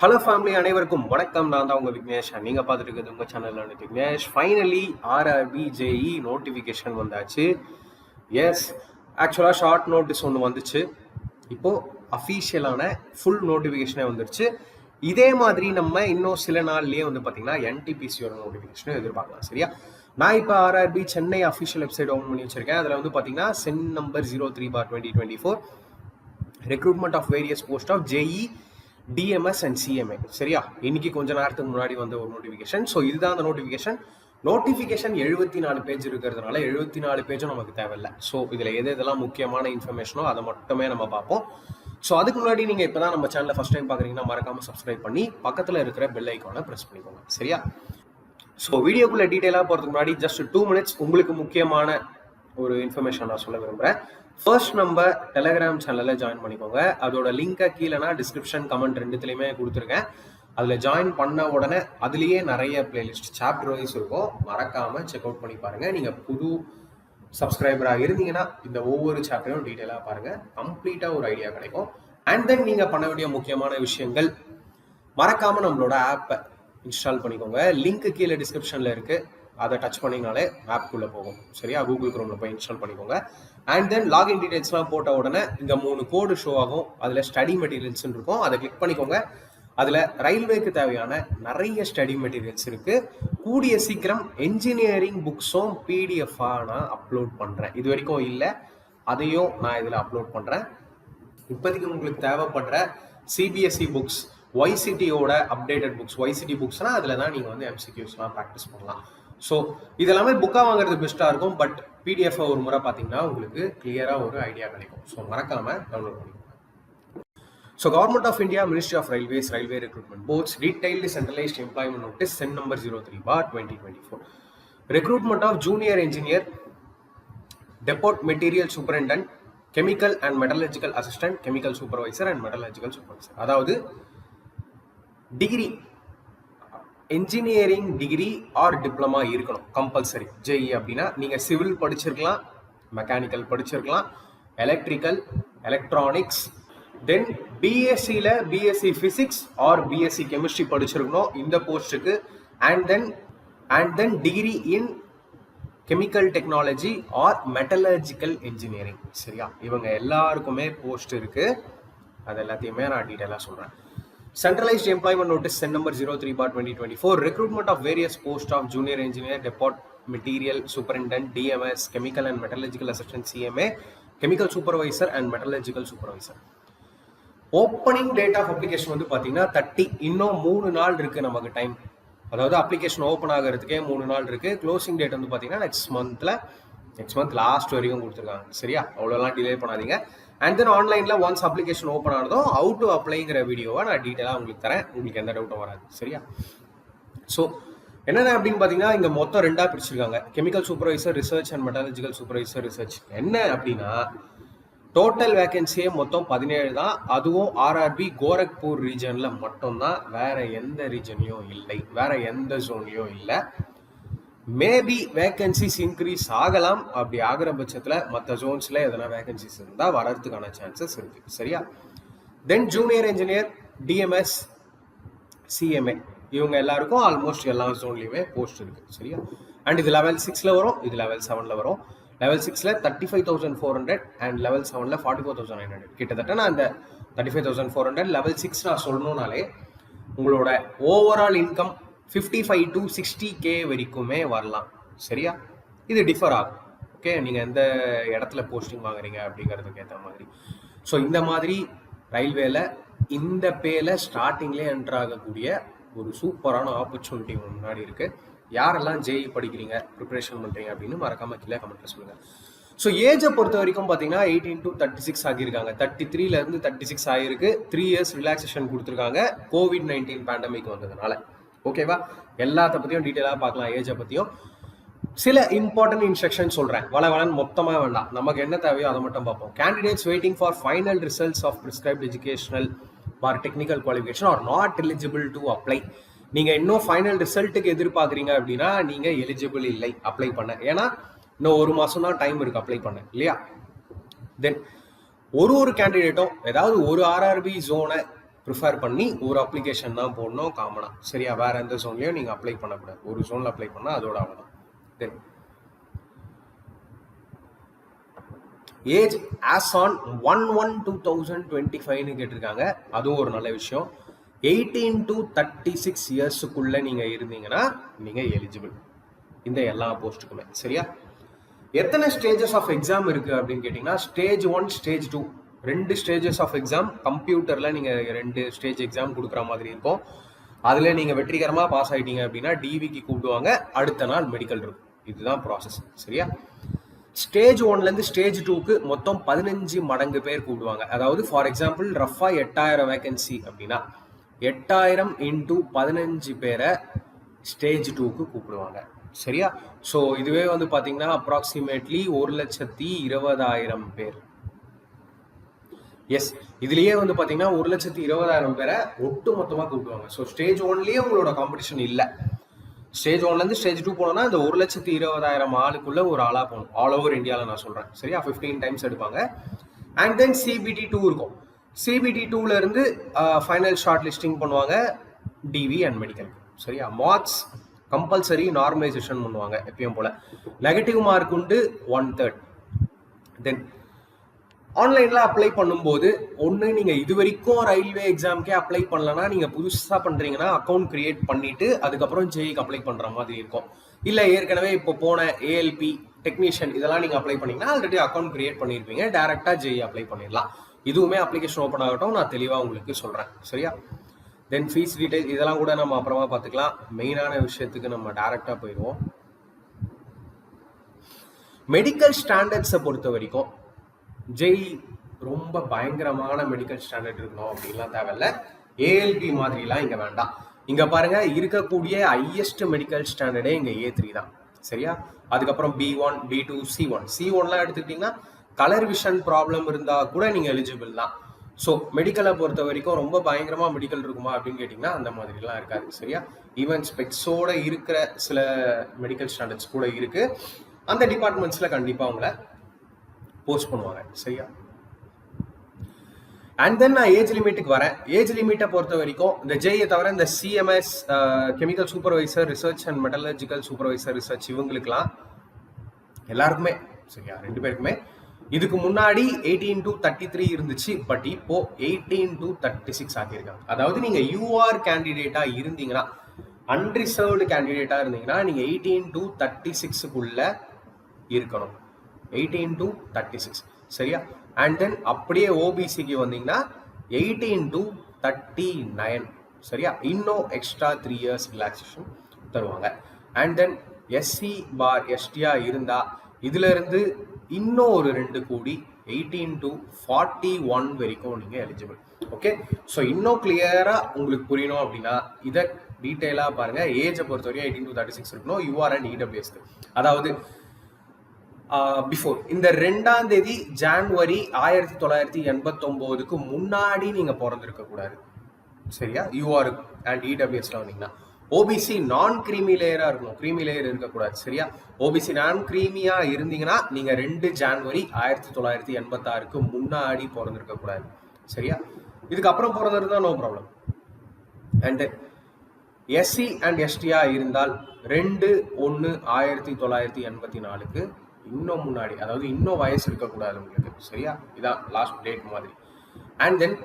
Hello family அனைவருக்கும் வணக்கம். நான் தான் உங்கள் விக்னேஷ். நீங்கள் பார்த்துட்டு இருக்கிறது சேனலில் வந்து Vignesh. Finally RRB JE notification வந்தாச்சு. எஸ் ஆக்சுவலாக ஷார்ட் நோட்டீஸ் ஒன்று வந்துச்சு. இப்போது அஃபீஷியலான ஃபுல் நோட்டிஃபிகேஷனே வந்துருச்சு. இதே மாதிரி நம்ம இன்னும் சில நாள்லேயே வந்து பார்த்தீங்கன்னா என்டிபிசியோட நோட்டிஃபிகேஷனும் எதிர்பார்க்கலாம் சரியா? நான் இப்போ RRB Chennai official website open பண்ணி வச்சிருக்கேன். அதில் வந்து பார்த்தீங்கன்னா CEN number zero three bar twenty twenty four recruitment of various post of JE DMS and CMA சரியா? இன்னைக்கு கொஞ்ச நேரத்துக்கு முன்னாடி வந்த ஒரு நோட்டிஃபிகேஷன் ஸோ இதுதான் அந்த நோட்டிஃபிகேஷன் நோட்டிஃபிகேஷன் எழுபத்தி நாலு பேஜ் இருக்கிறதுனால எழுபத்தி நாலு பேஜும் நமக்கு தேவையில்லை. ஸோ இதில் எது இதெல்லாம் முக்கியமான இன்ஃபர்மேஷனோ அதை மட்டுமே நம்ம பார்ப்போம். ஸோ அதுக்கு முன்னாடி நீங்கள் இப்போ தான் நம்ம சேனலில் ஃபஸ்ட் டைம் பார்க்குறீங்கன்னா மறக்காமல் சப்ஸ்கிரைப் பண்ணி பக்கத்தில் இருக்கிற பெல் ஐக்கானை ப்ரெஸ் பண்ணிக்கோங்க. சரியா? ஸோ வீடியோக்குள்ளே டீட்டெயிலாக போகிறதுக்கு முன்னாடி ஜஸ்ட் டூ மினிட்ஸ் உங்களுக்கு முக்கியமான ஒரு இன்ஃபர்மேஷன் நான் சொல்ல விரும்புகிறேன் ஃபர்ஸ்ட் நம்ம டெலகிராம் சேனலில் ஜாயின் பண்ணிக்கோங்க. அதோட லிங்கை கீழேனா டிஸ்கிரிப்ஷன் கமெண்ட் ரெண்டுத்துலையுமே கொடுத்துருக்கேன் அதில் ஜாயின் பண்ண உடனே அதுலேயே நிறைய பிளேலிஸ்ட் சாப்டர் வைஸ் இருக்கும். மறக்காமல் செக் அவுட் பண்ணி பாருங்கள் நீங்கள் புது சப்ஸ்கிரைபராக இருந்தீங்கன்னா இந்த ஒவ்வொரு சாப்டரும் டீட்டெயிலாக பாருங்கள் கம்ப்ளீட்டாக ஒரு ஐடியா கிடைக்கும். அண்ட் தென் நீங்கள் பண்ண வேண்டிய முக்கியமான விஷயங்கள் மறக்காமல் நம்மளோட ஆப்பை இன்ஸ்டால் பண்ணிக்கோங்க. லிங்க் கீழே டிஸ்கிரிப்ஷனில் இருக்குது அதை டச் பண்ணிங்கனாலே ஆப்க்குள்ளே போகும். சரியா? கூகுள் குரோமில் போய் இன்ஸ்டால் பண்ணிக்கோங்க. அண்ட் தென் லாகின் டீடைல்ஸ்லாம் போட்ட உடனே இங்கே மூணு கோடு ஷோ ஆகும். அதில் ஸ்டடி மெட்டீரியல்ஸ்னு இருக்கும். அதை கிளிக் பண்ணிக்கோங்க. அதில் ரயில்வேக்கு தேவையான நிறைய ஸ்டடி மெட்டீரியல்ஸ் இருக்குது கூடிய சீக்கிரம் என்ஜினியரிங் புக்ஸும் பிடிஎஃபாக நான் அப்லோட் பண்ணுறேன் இது வரைக்கும் இல்லை. அதையும் நான் இதில் அப்லோட் பண்ணுறேன் இப்போதைக்கு உங்களுக்கு தேவைப்படுற சிபிஎஸ்சி புக்ஸ் ஒய்சிட்டியோட அப்டேட்டட் புக்ஸ் ஒய்சிட்டி புக்ஸ்னால் அதில் தான் நீங்கள் வந்து எம்சிக்யூஸ்லாம் ப்ராக்டிஸ் பண்ணலாம். ஸோ இதெல்லாமே புக்காக வாங்குறது பெஸ்ட்டாக இருக்கும். பட் பிடிஎஃப் ஒரு முறை பார்த்தீங்கன்னா உங்களுக்கு கிளியராக ஒரு ஐடியா கிடைக்கும். ஸோ மறக்காமல் டவுன்லோட் பண்ணிக்கோங்க. So government of India ministry of railways railway recruitment boards detailed centralised employment notice CEN number zero three bar twenty twenty four recruitment of junior engineer depot material superintendent chemical and metallurgical assistant chemical supervisor and metallurgical supervisor அதாவது degree engineering degree or diploma இருக்கணும் compulsory Jai அப்படின்னா நீங்கள் civil படிச்சிருக்கலாம் mechanical படிச்சிருக்கலாம் electrical electronics then பிஎஸ்சியில் BSc physics or BSc chemistry படிச்சிருக்கணும் இந்த போஸ்ட்டுக்கு and then and then degree in chemical technology or metallurgical engineering சரியா? இவங்க எல்லாருக்குமே போஸ்ட் இருக்குது அது எல்லாத்தையுமே நான் டீட்டெயிலாக சொல்கிறேன் centralised employment notice CEN number zero three bar twenty twenty four recruitment of various post of junior engineer depot material superintendent DMS chemical and metallurgical assistant CMA chemical supervisor and metallurgical supervisor opening date of application வந்து பார்த்தீங்கன்னா thirty இன்னும் மூணு நாள் இருக்கு நமக்கு time அதாவது application open ஆகிறதுக்கே மூணு நாள் இருக்கு. க்ளோசிங் டேட் வந்து பார்த்தீங்கன்னா நெக்ஸ்ட் மந்த்தில் நெக்ஸ்ட் மந்த் லாஸ்ட் வரைக்கும் கொடுத்துருக்காங்க. சரியா? அவ்வளோலாம் டிலே பண்ணாதீங்க. அண்ட் தென் ஆன்லைனில் ஒன்ஸ் அப்ளிகேஷன் ஓப்பன் ஆனதும் அவுட் டு அப்ளைங்கிற வீடியோவை நான் டீட்டெயிலாக உங்களுக்கு தரேன். உங்களுக்கு எந்த டவுட்டும் வராது. சரியா? ஸோ என்னென்ன அப்படின்னு பார்த்தீங்கன்னா இங்கே மொத்தம் ரெண்டாக பிரிச்சிருக்காங்க. Chemical supervisor research and metallurgical supervisor research என்ன அப்படின்னா டோட்டல் வேகன்சியே மொத்தம் பதினேழு தான். அதுவும் ஆர்ஆர்பி கோரக்பூர் ரீஜனில் மட்டும்தான். வேற எந்த ரீஜன்லையும் இல்லை. வேற எந்த ஜோன்லையும் இல்லை. மேபி வேகன்சிஸ் இன்க்ரீஸ் ஆகலாம். அப்படி ஆகிற பட்சத்தில் மற்ற ஜோன்ஸில் எதனா வேகன்சிஸ் இருந்தால் வரதுக்கான சான்சஸ் இருக்குது சரியா? Then junior engineer DMS CMA இவங்க எல்லாருக்கும் ஆல்மோஸ்ட் எல்லா ஜோன்லையுமே போஸ்ட் இருக்குது சரியா? அண்ட் இது லெவல் சிக்ஸில் வரும் இது லெவல் செவனில் வரும். லெவல் சிக்ஸில் thirty five thousand four hundred and level செவனில் forty four thousand nine hundred கிட்டத்தட்ட நான் அந்த thirty five thousand four hundred level six நான் சொல்லணும்னாலே உங்களோட overall income fifty five to sixty K வரைக்குமே வரலாம். சரியா? இது டிஃபர் ஆகும். ஓகே நீங்கள் எந்த இடத்துல போஸ்டிங் வாங்குறீங்க அப்படிங்கிறதுக்கு ஏற்ற மாதிரி. ஸோ இந்த மாதிரி ரயில்வேல இந்த பேல ஸ்டார்டிங்லேயே என்டர் ஆகக்கூடிய ஒரு சூப்பரான ஆப்பர்ச்சுனிட்டி முன்னாடி இருக்கு. யாரெல்லாம் ஜேஇ படிக்கிறீங்க ப்ரிப்பரேஷன் பண்ணுறீங்க அப்படின்னு மறக்காம கீழே கமெண்ட்டில் சொல்லுங்கள் ஸோ ஏஜை பொறுத்த வரைக்கும் பார்த்தீங்கன்னா எயிட்டீன் டு தேர்ட்டி சிக்ஸ் ஆகியிருக்காங்க. தேர்ட்டி த்ரீலேருந்து தேர்ட்டி சிக்ஸ் ஆகிருக்கு த்ரீ இயர்ஸ் ரிலாக்ஸேஷன் கொடுத்துருக்காங்க. கோவிட் நைன்டீன் பேண்டமிக் வந்ததுனால. ஓகேவா? எல்லாத்த பற்றியும் டீட்டெயிலாக பார்க்கலாம் ஏஜை பற்றியும் சில இம்பார்ட்டன்ட் இன்ஸ்ட்ரக்ஷன் சொல்கிறேன் வள வளன் மொத்தமாக வேண்டாம். நமக்கு என்ன தேவையோ அதை மட்டும் பார்ப்போம். Candidates waiting for final results of prescribed educational or technical qualification or not eligible to apply நீங்கள் இன்னும் ஃபைனல் ரிசல்ட்டுக்கு எதிர்பார்க்குறீங்க அப்படின்னா நீங்கள் எலிஜிபிள் இல்லை. அப்ளை பண்ண. ஏன்னா இன்னும் ஒரு மாதம் தான் டைம் இருக்குது அப்ளை பண்ண. இல்லையா? தென் ஒரு ஒரு கேண்டிடேட்டும் ஏதாவது ஒரு ஆர்ஆர்பி ஜோனை ப்ரிஃபர் பண்ணி ஒரு அப்ளிகேஷன் தான் போடணும் காமனாக சரியா வேற எந்த ஜோன்லையும் நீங்கள் அப்ளை பண்ணக்கூடாது. ஒரு ஜோனில் அப்ளை பண்ணால் அதோட அவ்வளோதான் then age as on one one two thousand twenty ஃபைவ்னு கேட்டிருக்காங்க. அதுவும் ஒரு நல்ல விஷயம். எயிட்டீன் டு தேர்ட்டி சிக்ஸ் இயர்ஸுக்குள்ளே நீங்கள் இருந்தீங்கன்னா நீங்கள் எலிஜிபிள் இந்த எல்லா போஸ்ட்டுக்குமே சரியா? எத்தனை ஸ்டேஜஸ் ஆஃப் எக்ஸாம் இருக்குது அப்படின்னு கேட்டிங்கன்னா ஸ்டேஜ் ஒன் ஸ்டேஜ் டூ ரெண்டு ஸ்டேஜஸ் ஆஃப் எக்ஸாம் கம்ப்யூட்டரில் நீங்கள் ரெண்டு ஸ்டேஜ் எக்ஸாம் கொடுக்குற மாதிரி இருக்கும். அதில் நீங்கள் வெற்றிகரமாக பாஸ் ஆகிட்டீங்க அப்படின்னா டிவிக்கு கூப்பிடுவாங்க. அடுத்த நாள் மெடிக்கல் இருக்கும் இதுதான் ப்ராசஸ் சரியா? ஸ்டேஜ் ஒன்லேருந்து ஸ்டேஜ் டூக்கு மொத்தம் பதினஞ்சு மடங்கு பேர் கூப்பிடுவாங்க. அதாவது ஃபார் எக்ஸாம்பிள் ரஃபாக எட்டாயிரம் வேகன்சி அப்படின்னா எட்டாயிரம் இன்டூ பதினஞ்சு பேரை ஸ்டேஜ் டூக்கு கூப்பிடுவாங்க. சரியா? ஸோ இதுவே வந்து பார்த்தீங்கன்னா அப்ராக்சிமேட்லி ஒரு லட்சத்தி இருபதாயிரம் பேர். எஸ் இதுலயே வந்து பாத்தீங்கன்னா ஒரு லட்சத்தி இருபதாயிரம் பேரை ஒட்டு மொத்தமா கூப்பிடுவாங்க. ஸோ ஸ்டேஜ் ஒன்லயே உங்களோட காம்படிஷன் இல்லை. ஸ்டேஜ் ஒன்ல இருந்து ஸ்டேஜ் டூ போனோம்னா இந்த ஒரு லட்சத்தி இருபதாயிரம் ஆளுக்குள்ள ஒரு ஆளா போகணும். ஆல் ஓவர் இந்தியாவில் நான் சொல்றேன். சரியா? ஃபிஃப்டீன் டைம்ஸ் எடுப்பாங்க. அண்ட் தென் சிபிடி டூ இருக்கும். சிபிடி டூல இருந்து ஃபைனல் ஷார்ட் லிஸ்டிங் பண்ணுவாங்க டிவி அண்ட் மெடிக்கல் சரியா? மார்க்ஸ் கம்பல்சரி நார்மலைசேஷன் பண்ணுவாங்க எப்பயும் போல. நெகட்டிவ் மார்க் உண்டு ஒன் தேர்ட் தென் ஆன்லைனில் அப்ளை பண்ணும்போது ஒன்று நீங்கள் இது வரைக்கும் ரயில்வே எக்ஸாம்க்கே அப்ளை பண்ணலன்னா நீங்கள் புதுசாக பண்ணுறீங்கன்னா அக்கௌண்ட் க்ரியேட் பண்ணிவிட்டு அதுக்கப்புறம் ஜேஇக்கு அப்ளை பண்ணுற மாதிரி இருக்கும். இல்லை ஏற்கனவே இப்போ போன ஏஎல்பி டெக்னீஷியன் இதெல்லாம் நீங்கள் அப்ளை பண்ணிங்கன்னா ஆல்ரெடி அக்கௌண்ட் க்ரியேட் பண்ணியிருப்பீங்க டேரெக்டாக ஜேஇ அப்ளை பண்ணிடலாம். இதுவுமே அப்ளிகேஷன் ஓப்பன் ஆகட்டும் நான் தெளிவாக உங்களுக்கு சொல்கிறேன் சரியா? தென் ஃபீஸ் டீட்டெயில் இதெல்லாம் கூட நம்ம அப்புறமா பார்த்துக்கலாம். மெயினான விஷயத்துக்கு நம்ம டேரெக்டாக போயிடுவோம். மெடிக்கல் ஸ்டாண்டர்ட்ஸை பொறுத்த வரைக்கும் ஜெய் ரொம்ப பயங்கரமான மெடிக்கல் ஸ்டாண்டர்ட் இருக்கணும் அப்படின்லாம் தேவையில்ல. ஏஎல்பி மாதிரிலாம் இங்கே வேண்டாம். இங்கே பாருங்க இருக்கக்கூடிய ஹையஸ்ட் மெடிக்கல் ஸ்டாண்டர்டே இங்கே ஏ த்ரீ தான். சரியா? அதுக்கப்புறம் B one B two C one C ஒன்லாம் எடுத்துக்கிட்டிங்கன்னா கலர் விஷன் ப்ராப்ளம் இருந்தால் கூட நீங்கள் எலிஜிபிள் தான். ஸோ மெடிக்கலை பொறுத்த வரைக்கும் ரொம்ப பயங்கரமாக மெடிக்கல் இருக்குமா அப்படின்னு கேட்டிங்கன்னா அந்த மாதிரிலாம் இருக்காது. சரியா? ஈவன் ஸ்பெக்ஸோட இருக்கிற சில மெடிக்கல் ஸ்டாண்டர்ட்ஸ் கூட இருக்குது அந்த டிபார்ட்மெண்ட்ஸில் கண்டிப்பாக அவங்கள போஸ்ட் பண்ணுவாங்க சரியா? அண்ட் தென் நான் ஏஜ் லிமிட்டுக்கு வரேன். ஏஜ் லிமிட்டை பொறுத்த வரைக்கும் இந்த ஜேயை தவிர இந்த CMS chemical supervisor research and metallurgical supervisor research இவங்களுக்குலாம் எல்லாருக்குமே சரியா? ரெண்டு பேருக்குமே. இதுக்கு முன்னாடி எயிட்டீன் டு தேர்ட்டி த்ரீ இருந்துச்சு பட் இப்போ எயிட்டீன் டு தேர்ட்டி சிக்ஸ் ஆக்கியிருக்காங்க. அதாவது நீங்க யூஆர் கேண்டிடேட்டா இருந்தீங்கன்னா அன்ரிசர்வ்டு கேண்டிடேட்டா இருந்தீங்கன்னா நீங்க எயிட்டீன் டு தேர்ட்டி சிக்ஸுக்குள்ள இருக்கணும். எயிட்டீன் டு தேர்ட்டி சிக்ஸ் சரியா? அண்ட் தென் அப்படியே ஓபிசிக்கு வந்தீங்கன்னா எயிட்டீன் டு தேர்ட்டி நைன் சரியா? இன்னும் எக்ஸ்ட்ரா த்ரீ இயர்ஸ் ரிலாக்ஸேஷன் தருவாங்க. அண்ட் தென் எஸ்சி பார் எஸ்டியா இருந்தா இதிலிருந்து இன்னும் ஒரு ரெண்டு கோடி எயிட்டீன் டு ஃபார்ட்டி ஒன் வரைக்கும் நீங்கள் எலிஜிபிள் ஓகே ஸோ இன்னும் கிளியராக உங்களுக்கு புரியணும் அப்படின்னா இதை டீட்டெயிலாக பாருங்கள் ஏஜை பொறுத்த வரைக்கும் எயிட்டீன் டு தேர்ட்டி சிக்ஸ் இருக்கணும். யூஆர் அண்ட் இடபிள்யூஎஸ்க்கு அதாவது பிஃபோர் இந்த ரெண்டாம் தேதி ஜான்வரி ஆயிரத்தி தொள்ளாயிரத்தி எண்பத்தொம்போதுக்கு முன்னாடி நீங்க பிறந்திருக்க கூடாது. சரியா? யூஆர் அண்ட் இடபிள்யூஎஸ்ல வந்தீங்கன்னா. ஓபிசி நான் கிரீமி லேயராக இருக்கணும். கிரீமி லேயர் இருக்கக்கூடாது சரியா? ஓபிசி நான் கிரீமியாக இருந்தீங்கன்னா நீங்கள் ரெண்டு ஜான்வரி ஆயிரத்தி தொள்ளாயிரத்தி எண்பத்தாறுக்கு முன்னாடி பிறந்திருக்க கூடாது. சரியா? இதுக்கப்புறம் பிறந்திருந்தா no problem and SC and எஸ்டியா இருந்தால் ரெண்டு ஒன்று ஆயிரத்தி தொள்ளாயிரத்தி எண்பத்தி நாலுக்கு இன்னும் முன்னாடி அதாவது இன்னும் வயசு இருக்கக்கூடாது உங்களுக்கு. சரியா? இதான் லாஸ்ட் டேட் மாதிரி. அண்ட் தென்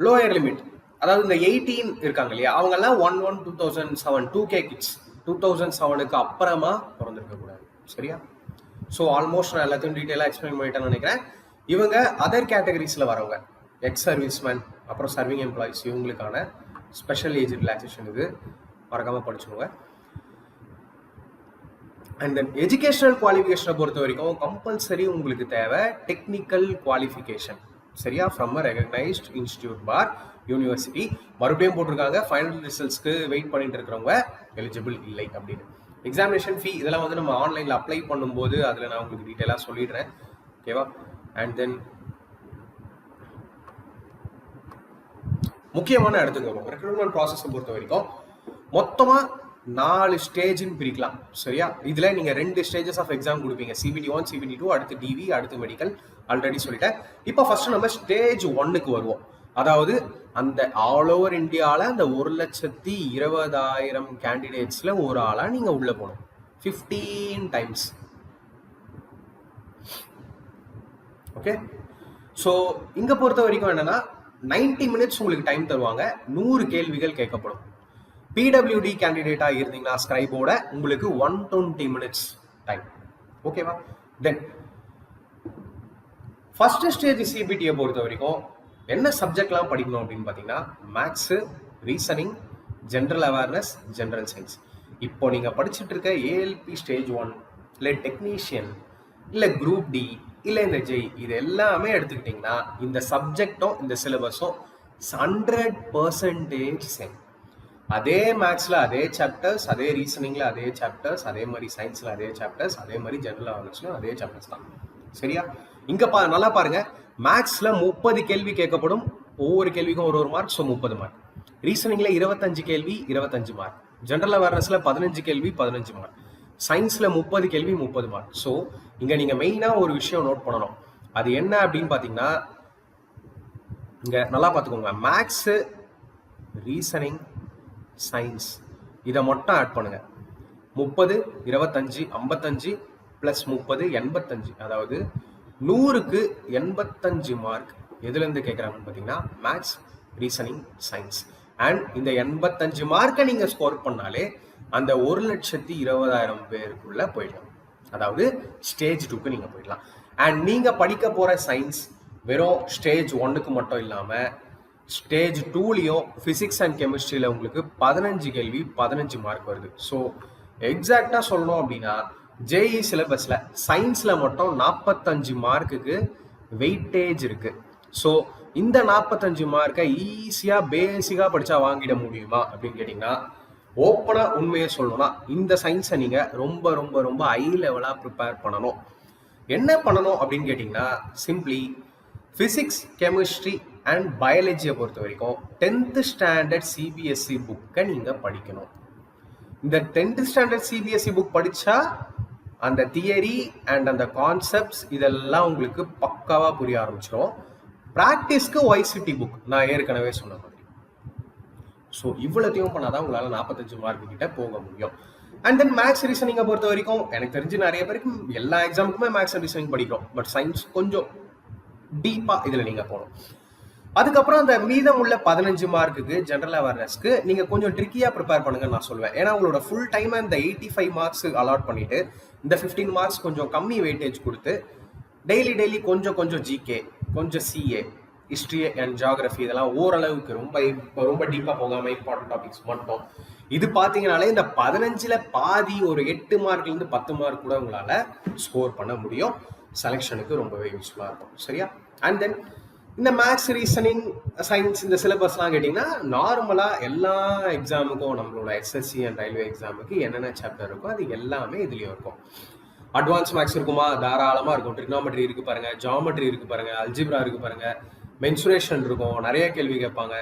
லோயர் லிமிட் அதாவது இந்த எயிட்டீன் இருக்காங்க இல்லையா? அவங்கெல்லாம் one one two thousand seven two K kids two thousand செவனுக்கு அப்புறமா பிறந்திருக்கக்கூடாது. சரியா? ஸோ ஆல்மோஸ்ட் நான் எல்லாத்தையும் டீட்டெயிலாக எக்ஸ்பிளைன் பண்ணிட்டேன்னு நினைக்கிறேன். இவங்க அதர் கேட்டகரிஸில் வரவங்க. எக்ஸ் சர்வீஸ்மேன் அப்புறம் சர்விங் எம்ப்ளாயிஸ் இவங்களுக்கான ஸ்பெஷல் ஏஜ் ரிலாக்ஸேஷன் இது. மறக்காமல் படிச்சுக்கோங்க. அண்ட் தென் எஜுகேஷனல் குவாலிஃபிகேஷனை பொறுத்த வரைக்கும் கம்பல்சரி உங்களுக்கு தேவை டெக்னிக்கல் குவாலிஃபிகேஷன் சரியா? From a recognised institute bar university மறுபடியும் போட்டிருக்காங்க ஃபைனல் ரிசல்ட்ஸ்க்கு வெயிட் பண்ணிட்டு இருக்கிறவங்க எலிஜிபிள் இல்லை அப்படின்னு. எக்ஸாமினேஷன் ஃபீ இதெல்லாம் வந்து நம்ம ஆன்லைனில் அப்ளை பண்ணும்போது அதில் நான் உங்களுக்கு டீட்டெயிலாக சொல்லிடுறேன். ஓகேவா அண்ட் தென் முக்கியமான இடத்துக்கு வரும் ரெக்ரூட்மெண்ட் ப்ராசஸை பொறுத்த வரைக்கும் மொத்தமாக நாலு ஸ்டேஜ்னு பிரிக்கலாம் சரியா? இதில் நீங்கள் ரெண்டு ஸ்டேஜஸ் ஆஃப் எக்ஸாம் கொடுப்பீங்க. சிபிடி ஒன் சிபிடி டூ அடுத்து டிவி அடுத்து மெடிக்கல் ஆல்ரெடி சொல்லிட்டேன். இப்போ ஃபர்ஸ்ட் நம்ம ஸ்டேஜ் ஒன்னுக்கு வருவோம். அதாவது அந்த ஆல் ஓவர் இந்தியாவில் அந்த ஒரு லட்சத்தி இருபதாயிரம் கேண்டிடேட்ஸில் ஒரு ஆளாக நீங்கள் உள்ளே போகணும். ஃபிஃப்டீன் டைம்ஸ் ஓகே ஸோ இங்கே பொறுத்த வரைக்கும் என்னன்னா 90 மினிட்ஸ் உங்களுக்கு டைம் தருவாங்க. நூறு கேள்விகள் கேட்கப்படும். பிடபிள்யூடி கேண்டிடேட்டாக இருந்தீங்கன்னா ஸ்கிரைபோட உங்களுக்கு ஒன் டுவெண்ட்டி மினிட்ஸ் டைம் ஓகேவா தென் ஃபஸ்ட்டு ஸ்டேஜ் சிபிடியை பொறுத்த வரைக்கும் என்ன சப்ஜெக்ட்லாம் படிக்கணும் அப்படின்னு பார்த்தீங்கன்னா maths reasoning general awareness general science இப்போ நீங்கள் படிச்சுட்டு இருக்க ஏஎல்பி ஸ்டேஜ் ஒன் இல்லை டெக்னீஷியன் இல்லை குரூப் டி இல்லை இந்த ஜெய் இது எல்லாமே எடுத்துக்கிட்டிங்கன்னா இந்த சப்ஜெக்டும் இந்த சிலபஸும் ஹண்ட்ரட் பர்சன்டேஜ் சேம் அதே மேக்ஸில் அதே சாப்டர்ஸ் அதே ரீசனிங்கில் அதே சாப்டர்ஸ் அதே மாதிரி சயின்ஸில் அதே சாப்டர்ஸ் அதே மாதிரி ஜெனரல் அவேர்னஸ்லையும் அதே சாப்டர்ஸ் தான். சரியா? இங்கே பா நல்லா பாருங்க. மேக்ஸில் முப்பது கேள்வி கேட்கப்படும். ஒவ்வொரு கேள்விக்கும் ஒரு ஒரு மார்க் ஸோ முப்பது மார்க் ரீசனிங்கில் இருபத்தஞ்சு கேள்வி இருபத்தஞ்சு மார்க் ஜென்ரல் அவேர்னஸில் பதினஞ்சு கேள்வி பதினஞ்சு மார்க் சயின்ஸில் முப்பது கேள்வி முப்பது மார்க் ஸோ இங்கே நீங்கள் மெயினாக ஒரு விஷயம் நோட் பண்ணணும். அது என்ன அப்படின்னு பார்த்தீங்கன்னா இங்கே நல்லா பார்த்துக்கோங்க மேக்ஸு ரீசனிங் சயின்ஸ். இதை மட்டும் ஆட் பண்ணுங்க. முப்பது இருபத்தஞ்சு ஐம்பத்தஞ்சு ப்ளஸ் முப்பது எண்பத்தஞ்சு. அதாவது நூறுக்கு எண்பத்தஞ்சு மார்க் எதுலேருந்து கேட்குறாங்கன்னு பார்த்தீங்கன்னா மேக்ஸ் ரீசனிங் சயின்ஸ் அண்ட் இந்த எண்பத்தஞ்சு மார்க்கை நீங்கள் ஸ்கோர் பண்ணாலே அந்த ஒரு லட்சத்தி இருபதாயிரம் பேருக்குள்ள போயிடலாம். அதாவது ஸ்டேஜ் டூக்கு நீங்கள் போயிடலாம். அண்ட் நீங்கள் படிக்க போகிற சயின்ஸ் வெறும் ஸ்டேஜ் ஒன்றுக்கு மட்டும் இல்லாமல் ஸ்டேஜ் டூலையும் ஃபிசிக்ஸ் அண்ட் கெமிஸ்ட்ரியில் உங்களுக்கு பதினஞ்சு கேள்வி பதினஞ்சு மார்க் வருது. ஸோ எக்ஸாக்டாக சொல்லணும் அப்படின்னா ஜேஇ சிலபஸில் சயின்ஸில் மட்டும் நாற்பத்தஞ்சு மார்க்குக்கு வெயிட்டேஜ் இருக்குது ஸோ இந்த நாற்பத்தஞ்சு மார்க்கை ஈஸியாக பேசிக்காக படித்தா வாங்கிட முடியுமா அப்படின்னு கேட்டிங்கன்னா ஓப்பனாக உண்மையை சொல்லணும்னா இந்த சயின்ஸை நீங்கள் ரொம்ப ரொம்ப ரொம்ப ஹை லெவலாக ப்ரிப்பேர் பண்ணணும். என்ன பண்ணணும் அப்படின்னு கேட்டிங்கன்னா சிம்ப்ளி ஃபிசிக்ஸ் கெமிஸ்ட்ரி அண்ட் பயாலஜியை பொறுத்த வரைக்கும் டென்த்து ஸ்டாண்டர்ட் சிபிஎஸ்சி புக்கை நீங்கள் படிக்கணும். இந்த டென்த்து ஸ்டாண்டர்ட் சிபிஎஸ்சி புக் படித்தா அந்த தியரி அண்ட் அந்த கான்செப்ட்ஸ் இதெல்லாம் உங்களுக்கு பக்காவாக புரிய ஆரம்பிச்சிடும் ப்ராக்டிஸ்க்கு ஒய்சிட்டி புக் நான் ஏற்கனவே சொன்ன மாதிரி. ஸோ இவ்வளோத்தையும் பண்ணாதான் உங்களால் நாற்பத்தஞ்சு மார்க் கிட்ட போக முடியும். அண்ட் தென் மேக்ஸ் ரீசனிங்கை பொறுத்த வரைக்கும் எனக்கு தெரிஞ்சு நிறைய பேருக்கு எல்லா எக்ஸாமுக்குமே மேக்ஸ் அண்ட் ரீசனிங் படிக்கிறோம். பட் சயின்ஸ் கொஞ்சம் டீப்பாக இதில் நீங்கள் போகணும். அதுக்கப்புறம் அந்த மீதம் உள்ள பதினஞ்சு மார்க்குக்கு ஜென்ரல் அவேர்னஸ்க்கு நீங்கள் கொஞ்சம் ட்ரிக்கியாக ப்ரிப்பேர் பண்ணுங்கன்னு நான் சொல்லுவேன் ஏன்னா உங்களோட ஃபுல் டைமை இந்த எயிட்டி ஃபைவ் மார்க்ஸ் அலாட் பண்ணிட்டு இந்த ஃபிஃப்டீன் மார்க்ஸ் கொஞ்சம் கம்மி வெயிட்டேஜ் கொடுத்து டெய்லி டெய்லி கொஞ்சம் கொஞ்சம் ஜிகே கொஞ்சம் சிஏ ஹிஸ்ட்ரி அண்ட் ஜியாகிரஃபி இதெல்லாம் ஓரளவுக்கு ரொம்ப இப்போ ரொம்ப டீப்பாக போகாமல் இம்பார்ட்டன்ட் டாபிக்ஸ் மட்டும். இது பார்த்தீங்கனாலே இந்த பதினஞ்சில் பாதி ஒரு எட்டு மார்க்லேருந்து பத்து மார்க் கூட உங்களால் ஸ்கோர் பண்ண முடியும். செலெக்ஷனுக்கு ரொம்பவே யூஸ்ஃபுல்லாக இருக்கும். சரியா? அண்ட் தென் இந்த மேக்ஸ் ரீசனிங் சயின்ஸ் இந்த சிலபஸ்லாம் கேட்டிங்கன்னா நார்மலாக எல்லா எக்ஸாமுக்கும் நம்மளோட எஸ்எஸ்சி அண்ட் ரயில்வே எக்ஸாமுக்கு என்னென்ன சாப்டர் இருக்கோ அது எல்லாமே இதுலேயும் இருக்கும். அட்வான்ஸ் மேக்ஸ் இருக்குமா? தாராளமாக இருக்கும். ட்ரிக்னாமெட்ரி இருக்கு பாருங்க. ஜாமெட்ரி இருக்கு பாருங்க. அல்ஜிப்ரா இருக்கு பாருங்க. மென்சுரேஷன் இருக்கும். நிறைய கேள்வி கேட்பாங்க.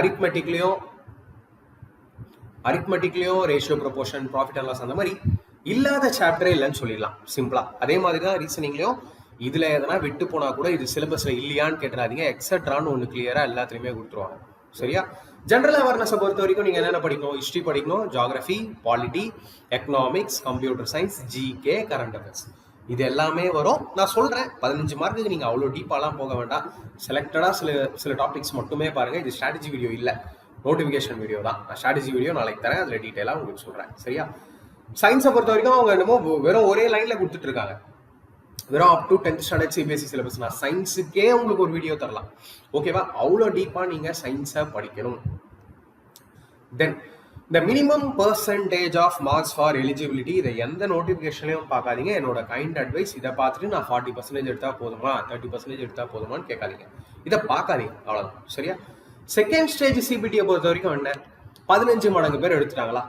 அரித்மெட்டிக்லேயும் அரித்மெட்டிக்லேயும் ratio proportion profit and loss அந்த மாதிரி இல்லாத சாப்டரே இல்லைன்னு சொல்லிடலாம். சிம்பிளா அதே மாதிரி தான் ரீசனிங்லேயும் இதில் எதனா விட்டு போனால் கூட இது சிலபஸில் இல்லையான்னு கேட்டுறாதீங்க. எக்ஸட்ரான்னு ஒன்று கிளியராக எல்லாத்துலேயுமே கொடுத்துருவாங்க. சரியா? ஜென்ரல் அவேர்னஸை பொறுத்த வரைக்கும் நீங்கள் என்னென்ன படிக்கணும்? ஹிஸ்ட்ரி படிக்கணும் geography polity economics computer science GK current affairs இது எல்லாமே வரும். நான் சொல்கிறேன் பதினஞ்சு மார்க்குக்கு நீங்கள் அவ்வளோ டீப்பாலாம் போக வேண்டாம். செலக்டடாக சில சில டாபிக்ஸ் மட்டுமே பாருங்க. இது ஸ்ட்ராட்டஜி வீடியோ இல்லை. நோட்டிஃபிகேஷன் வீடியோ தான். நான் ஸ்ட்ராட்டஜி வீடியோ நாளைக்கு தரேன். அதில் டீட்டெயிலாக உங்களுக்கு சொல்கிறேன் சரியா? சயின்ஸை பொறுத்த வரைக்கும் அவங்க என்னமோ வெறும் ஒரே லைனில் கொடுத்துட்ருக்காங்க வெறும் up to tenth standard CBSE syllabus நான் சயின்ஸுக்கே உங்களுக்கு ஒரு வீடியோ தரலாம். ஓகேவா அவ்வளோ டீப்பாக நீங்கள் சயின்ஸை படிக்கணும். தென் இந்த minimum percentage of marks for eligibility இதை எந்த நோட்டிஃபிகேஷன்லையும் பார்க்காதீங்க. என்னோட கைண்ட் அட்வைஸ் இதை பார்த்துட்டு நான் ஃபார்ட்டி பர்சன்டேஜ் எடுத்தால் போதுமா? தேர்ட்டி பர்சன்டேஜ் எடுத்தால் போதுமான்னு கேட்காதீங்க. இதை பார்க்காதீங்க. அவ்வளோதான் சரியா? செகண்ட் ஸ்டேஜ் சிபிடியை பொறுத்த வரைக்கும் என்ன? பதினஞ்சு மடங்கு பேர் எடுத்துட்டாங்களா?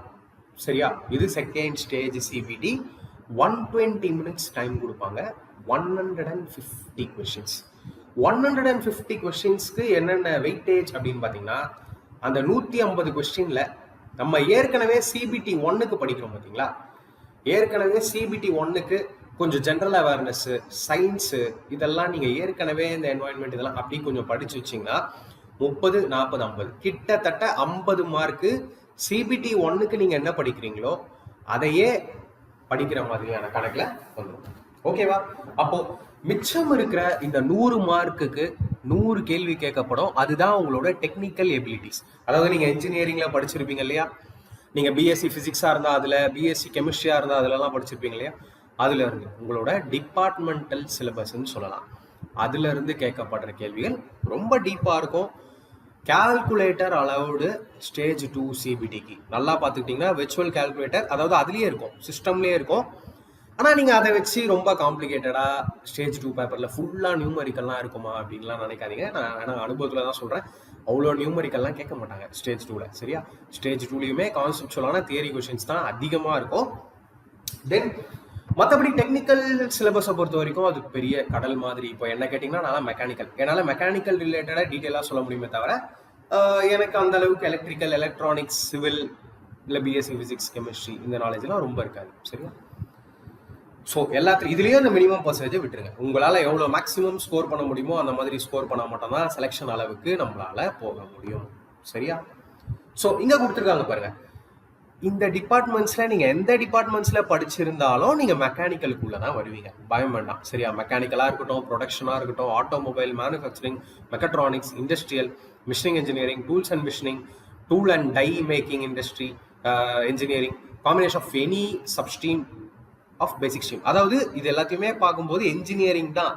சரியா? இது second stage CBT one twenty minutes time கொடுப்பாங்க. One hundred and fifty questions one hundred and fifty கொஷின்ஸ்க்கு என்னென்ன வெயிட்டேஜ் அப்படின்னு பார்த்தீங்கன்னா அந்த நூற்றி ஐம்பது கொஸ்டினில் நம்ம ஏற்கனவே சிபிடி ஒன்னுக்கு படிக்கிறோம் பார்த்தீங்களா? ஏற்கனவே சிபிடி ஒன்னுக்கு கொஞ்சம் ஜென்ரல் அவேர்னஸ்ஸு சயின்ஸு இதெல்லாம் நீங்கள் ஏற்கனவே இந்த என்வாயன்மெண்ட் இதெல்லாம் அப்படி கொஞ்சம் படிச்சு வச்சிங்கன்னா முப்பது நாற்பது ஐம்பது கிட்டத்தட்ட ஐம்பது மார்க்கு சிபிடி ஒன்னுக்கு நீங்கள் என்ன படிக்கிறீங்களோ அதையே படிக்கிற மாதிரியான கணக்கில் வந்துடும் ஓகேவா அப்போ மிச்சம் இருக்கிற இந்த நூறு மார்க்குக்கு நூறு கேள்வி கேட்கப்படும். அதுதான் உங்களோட டெக்னிக்கல் எபிலிட்டிஸ் அதாவது நீங்க இன்ஜினியரிங்ல படிச்சிருப்பீங்க இல்லையா? நீங்க பிஎஸ்சி ஃபிசிக்ஸாக இருந்தால் அதுல பிஎஸ்சி கெமிஸ்ட்ரியா இருந்தா அதுலலாம் படிச்சிருப்பீங்க இல்லையா? அதுல இருந்து உங்களோட டிபார்ட்மெண்டல் சிலபஸ்ன்னு சொல்லலாம். அதுல இருந்து கேட்கப்படுற கேள்விகள் ரொம்ப டீப்பாக இருக்கும். கால்குலேட்டர் அலவுடு ஸ்டேஜ் டூ சிபிடிக்கு நல்லா பார்த்துக்கிட்டிங்கன்னா விர்ச்சுவல் கால்குலேட்டர் அதாவது அதுலேயே இருக்கும் சிஸ்டம்லேயே இருக்கும். ஆனால் நீங்கள் அதை வச்சு ரொம்ப காம்ப்ளிகேட்டடாக ஸ்டேஜ் டூ பேப்பரில் ஃபுல்லாக நியூமரிக்கல்லாம் இருக்குமா அப்படின்லாம் நினைக்காதீங்க. நான் ஆனால் அனுபவத்தில் தான் சொல்கிறேன் அவ்வளோ நியூமரிக்கல்லாம் கேட்க மாட்டாங்க ஸ்டேஜ் டூவில் சரியா? ஸ்டேஜ் டூலேயுமே கான்செப்டுவலான தியரி கொஷின்ஸ் தான் அதிகமாக இருக்கும். தென் மற்றபடி டெக்னிக்கல் சிலபஸை பொறுத்த வரைக்கும் அது பெரிய கடல் மாதிரி. இப்போ என்ன கேட்டிங்கன்னா நான் மெக்கானிக்கல் என்னால் மெக்கானிக்கல் ரிலேட்டடாக டீட்டெயிலாக சொல்ல முடியுமே தவிர எனக்கு அந்த அளவுக்கு எலக்ட்ரிக்கல் எலக்ட்ரானிக்ஸ் சிவில் இல்லை பிஎஸ்சி ஃபிசிக்ஸ் கெமிஸ்ட்ரி இந்த நாலேஜ்லாம் ரொம்ப இருக்காது. சரியா? ஸோ எல்லாத்துலையும் இதுலேயும் அந்த மினிமம் பர்சன்டேஜை விட்டுருங்க. உங்களால் எவ்வளோ மேக்ஸிமம் ஸ்கோர் பண்ண முடியுமோ அந்த மாதிரி ஸ்கோர் பண்ணால் மட்டும்தான் செலெக்ஷன் அளவுக்கு நம்மளால போக முடியும். சரியா? ஸோ இங்கே கொடுத்துருக்காங்க பாருங்கள் இந்த டிபார்ட்மெண்ட்ஸில் நீங்கள் எந்த டிபார்ட்மெண்ட்ஸில் படிச்சிருந்தாலும் நீங்கள் மெக்கானிக்கலுக்குள்ளே தான் வருவீங்க. பயம் வேண்டாம். சரியா? மெக்கானிக்கலாக இருக்கட்டும் ப்ரொடக்ஷனாக இருக்கட்டும் automobile manufacturing mechatronics industrial machining engineering tools and machining tool and die making industry engineering combination of any substream of basic stream அதாவது இது எல்லாத்தையுமே பார்க்கும்போது இன்ஜினியரிங் தான்.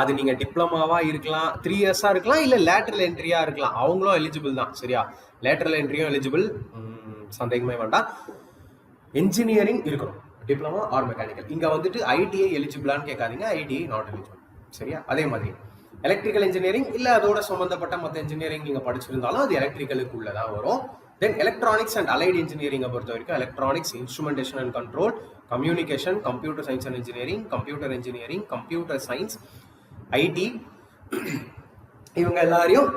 அது நீங்கள் டிப்ளமாவாக இருக்கலாம் த்ரீ இயர்ஸாக இருக்கலாம் இல்லை லேட்டரல் என்ட்ரியாக இருக்கலாம். அவங்களும் எலிஜிபிள் தான். சரியா? லேட்டரல் என்ட்ரியும் எலிஜிபிள் சந்தேகமே வேண்டாம். இன்ஜினியரிங் இருக்கணும். டிப்ளமோ ஆர் மெக்கானிக்கல் இங்கே வந்துட்டு ஐடிஐ எலிஜிபிளான்னு கேட்காதீங்க. ஐடிஐ நாட் எலிஜிபிள் சரியா? அதே மாதிரி. எலக்ட்ரிக்கல் இன்ஜினியரிங் இல்லை அதோட சம்மந்தப்பட்ட மற்ற இன்ஜினியரிங் நீங்கள் படிச்சிருந்தாலும் அது எலக்ட்ரிக்கலுக்கு தான் வரும் தென் எலக்ட்ரானிக்ஸ் அண்ட் அலைட் இன்ஜினியரிங்கை பொறுத்த வரைக்கும் electronics instrumentation and control communication computer science and engineering computer engineering computer science IT இவங்க எல்லாரையும்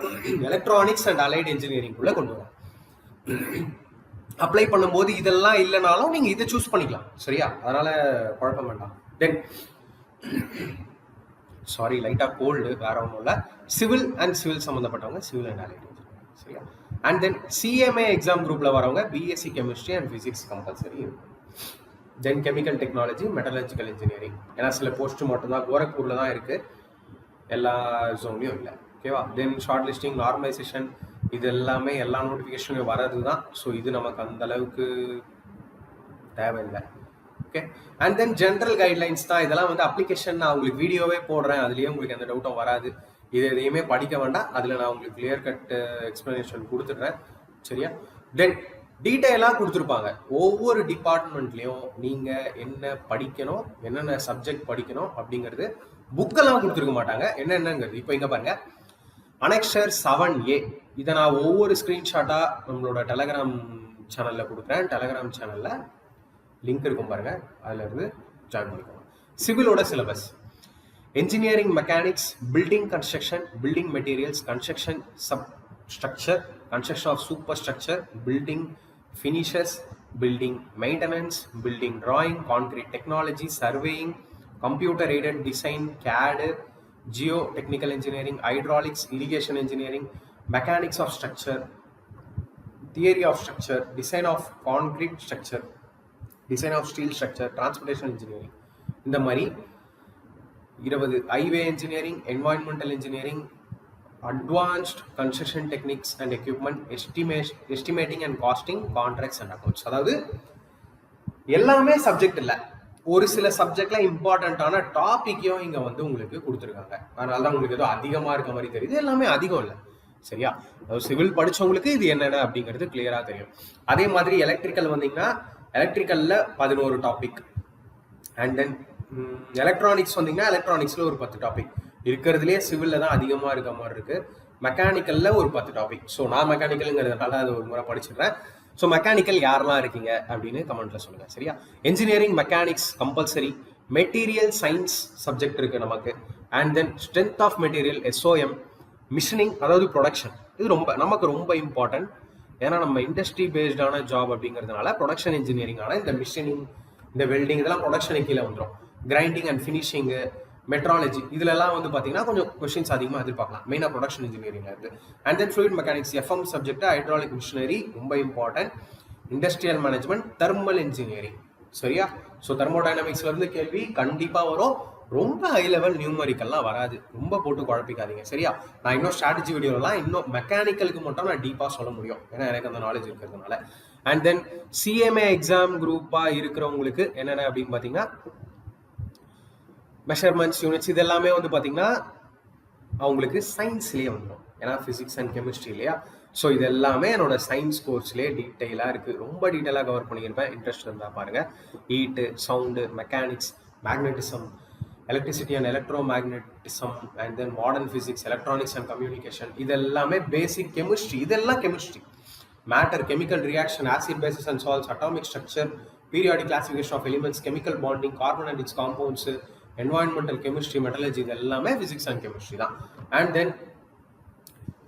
எலக்ட்ரானிக்ஸ் அண்ட் அலைட் இன்ஜினியரிங் குள்ள கொண்டு வரும். அப்ளை பண்ணும்போது இதெல்லாம் இல்லைனாலும் நீங்க இதை சூஸ் பண்ணிக்கலாம். சரியா? அதனால குழப்பம் வேண்டாம். தென் சாரி லைட்டா கோல்டு வேற ஒன்றும் இல்லை. சிவில் அண்ட் சிவில் சம்மந்தப்பட்டவங்க சிவில் அண்ட் அலைட் சரியா? அண்ட் தென் சிஎம்ஏ எக்ஸாம் குரூப்ல வரவங்க BSc chemistry and physics compulsory இருக்கும் then chemical technology metallurgical engineering ஏன்னா சில போஸ்ட் மட்டும்தான் கோரக்பூரில் தான் இருக்குது எல்லா ஜோன்லையும் இல்லை. ஓகேவா தென் ஷார்ட் லிஸ்டிங் நார்மலைசேஷன் இது எல்லாமே எல்லா நோட்டிஃபிகேஷனும் வரது தான் ஸோ இது நமக்கு அந்த அளவுக்கு தேவையில்லை. Okay and then general guidelines தான். இதெல்லாம் வந்து அப்ளிகேஷன் நான் உங்களுக்கு வீடியோவே போடுறேன். அதுலேயே உங்களுக்கு எந்த டவுட்டும் வராது. இது எதையுமே படிக்க வேண்டாம். அதில் நான் உங்களுக்கு கிளியர் கட் எக்ஸ்ப்ளனேஷன் கொடுத்துட்றேன். சரியா? தென் டீட்டெயிலாக கொடுத்துருப்பாங்க. ஒவ்வொரு டிபார்ட்மெண்ட்லேயும் நீங்கள் என்ன படிக்கணும் என்னென்ன சப்ஜெக்ட் படிக்கணும் அப்படிங்கிறது புக்கெல்லாம் கொடுத்துருக்க மாட்டாங்க. என்னென்னங்கிறது? இப்போ இங்கே பாருங்கள் அனெக்ஷர் செவன் ஏ இதை நான் ஒவ்வொரு ஸ்க்ரீன்ஷாட்டாக நம்மளோட டெலகிராம் சேனலில் கொடுக்குறேன் டெலகிராம் சேனலில் லிங்க் இருக்கும் பாருங்கள் அதிலிருந்து ஜாயின் பண்ணிக்கோங்க சிவிலோட syllabus engineering mechanics building construction building materials construction substructure construction of superstructure building finishes building maintenance building drawing concrete technology surveying computer aided design CAD geotechnical engineering hydraulics irrigation engineering mechanics of structure theory of structure design of concrete structure design of steel structure transportation engineering. இந்த மாதிரி இருபது highway engineering environmental engineering advanced construction techniques and equipment estimation estimating and costing contracts and accounts அதாவது எல்லாமே subject இல்லை. ஒரு சில சப்ஜெக்ட்ல இம்பார்ட்டண்ட்டான டாபிக்கையும் இங்கே வந்து உங்களுக்கு கொடுத்துருக்காங்க. அதனால தான் உங்களுக்கு ஏதோ அதிகமாக இருக்க மாதிரி தெரியுது. எல்லாமே அதிகம் இல்லை. சரியா? அதாவது சிவில் படிச்சவங்களுக்கு இது என்னென்ன அப்படிங்கிறது கிளியரா தெரியும். அதே மாதிரி எலக்ட்ரிக்கல் வந்தீங்கன்னா எலக்ட்ரிக்கல்ல பதினோரு டாபிக் அண்ட் தென் எலக்ட்ரானிக்ஸ் வந்தீங்கன்னா எலக்ட்ரானிக்ஸ்ல ஒரு பத்து டாபிக் இருக்கிறதுலே சிவில்ல தான் அதிகமா இருக்க மாதிரி இருக்கு. மெக்கானிக்கல்ல ஒரு பத்து டாபிக் ஸோ நான் மெக்கானிக்கலுங்கிறதுனால அதை ஒரு முறை படிச்சிடுறேன். ஸோ மெக்கானிக்கல் யாரெல்லாம் இருக்கீங்க அப்படின்னு கமெண்ட்ல சொல்லுங்க. சரியா? Engineering mechanics compulsory material science subject இருக்கு நமக்கு. And then strength of material SOM machining அதாவது ப்ரொடக்ஷன் இது ரொம்ப நமக்கு ரொம்ப இம்பார்ட்டன்ட் ஏன்னா நம்ம இண்டஸ்ட்ரி பேஸ்டான ஜாப் அப்படிங்கிறதுனால ப்ரொடக்ஷன் இன்ஜினியரிங்கான இந்த மிஷினிங் இந்த வெல்டிங் இதெல்லாம் ப்ரொடக்ஷனுக்கு கீழே வந்துடும் கிரைண்டிங் அண்ட் ஃபினிஷிங்கு மெட்ராலஜி இதுலலாம் வந்து பார்த்தீங்கன்னா கொஞ்சம் கொஷின்ஸ் அதிகமாக எதிர்பார்க்கலாம். மெயினாக ப்ரொடக்ஷன் இன்ஜினியரிங்ல இருந்து. And then fluid mechanics FM subject hydraulic machinery ரொம்ப important industrial management thermal engineering சரியா? ஸோ தெர்மோடைனமிக்ஸ்லேருந்து கேள்வி கண்டிப்பாக வரும். ரொம்ப ஹை லெவல் நியூமரிக்கல்லாம் வராது. ரொம்ப போட்டு குழப்பிக்காதீங்க. சரியா? நான் இன்னும் ஸ்ட்ராட்டஜி வீடியோலாம் இன்னும் மெக்கானிக்கலுக்கு மட்டும் நான் டீப்பாக சொல்ல முடியும். ஏன்னா எனக்கு அந்த நாலேஜ் இருக்கிறதுனால. அண்ட் தென் சிஎம்ஏ எக்ஸாம் குரூப்பாக இருக்கிறவங்களுக்கு என்னென்ன அப்படின்னு பார்த்தீங்கன்னா மெஷர்மெண்ட்ஸ் யூனிட்ஸ் இது எல்லாமே வந்து பார்த்தீங்கன்னா அவங்களுக்கு சயின்ஸ்லேயே வந்துடும் ஏன்னா ஃபிசிக்ஸ் அண்ட் கெமிஸ்ட்ரி இல்லையா? ஸோ இது எல்லாமே என்னோட சயின்ஸ் கோர்ஸ்லேயே டீட்டெயிலாக இருக்குது ரொம்ப டீட்டெயிலாக கவர் பண்ணியிருப்பேன். இன்ட்ரெஸ்ட் இருந்தால் பாருங்கள் heat sound mechanics magnetism electricity and electromagnetism and then modern physics electronics and communication இது எல்லாமே பேசிக் கெமிஸ்ட்ரி இதெல்லாம் chemistry matter chemical reaction acid bases and salts atomic structure periodic classification of elements chemical bonding carbon and its compounds environmental chemistry metallurgy இது எல்லாமே physics and chemistry தான். And then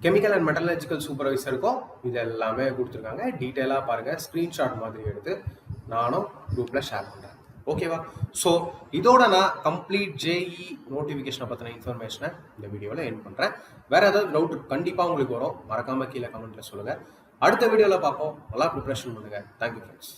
chemical and metallurgical சூப்பர்வைசருக்கும் இது எல்லாமே கொடுத்துருக்காங்க. டீட்டெயிலாக பாருங்கள் screenshot மாதிரி எடுத்து நானும் குரூப்பில் ஷேர் பண்ணுறேன் ஓகேவா? ஸோ இதோட நான் கம்ப்ளீட் ஜேஇ நோட்டிஃபிகேஷனை பற்றின இன்ஃபர்மேஷனை இந்த வீடியோவில் என் பண்ணுறேன் வேறு ஏதாவது டவுட் கண்டிப்பாக உங்களுக்கு வரும். மறக்காமல் கீழே கமெண்ட்டில் சொல்லுங்கள் அடுத்த வீடியோவில் பார்ப்போம். நல்லா ப்ரிப்ரேஷன் பண்ணுங்கள் தேங்க்யூ ஃப்ரெண்ட்ஸ்